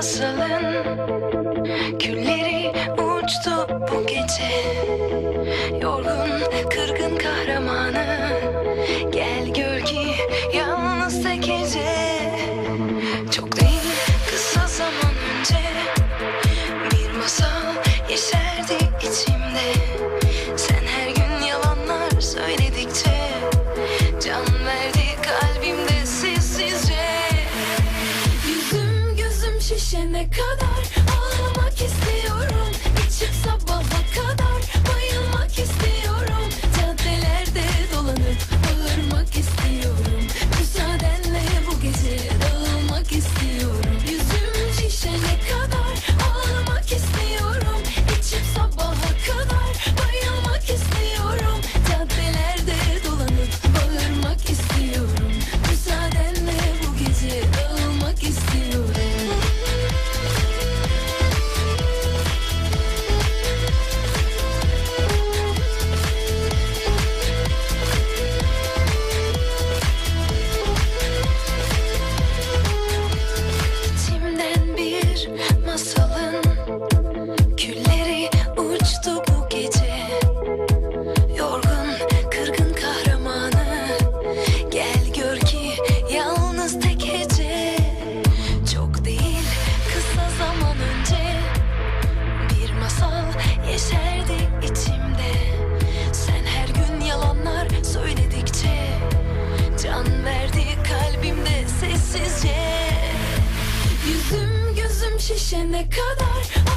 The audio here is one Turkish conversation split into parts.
hustling. şişene kadar Ağlamak istiyorum. İçim sabaha kadar. ne kadar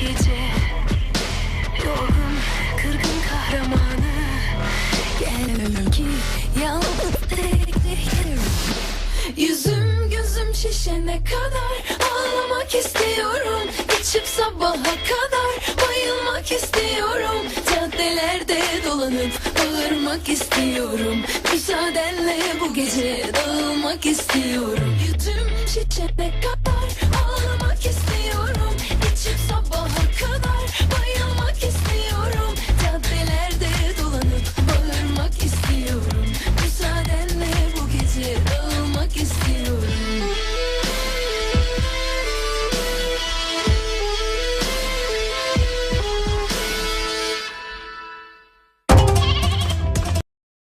gece. Yorgun kırgın kahramanı. Gel ki yalnız Yüzüm gözüm şişene kadar Ağlamak istiyorum. İçip sabaha kadar Bayılmak istiyorum. Caddelerde dolanıp Bağırmak istiyorum. Müsaadenle bu gece Dağılmak istiyorum. Yüzüm şişene kadar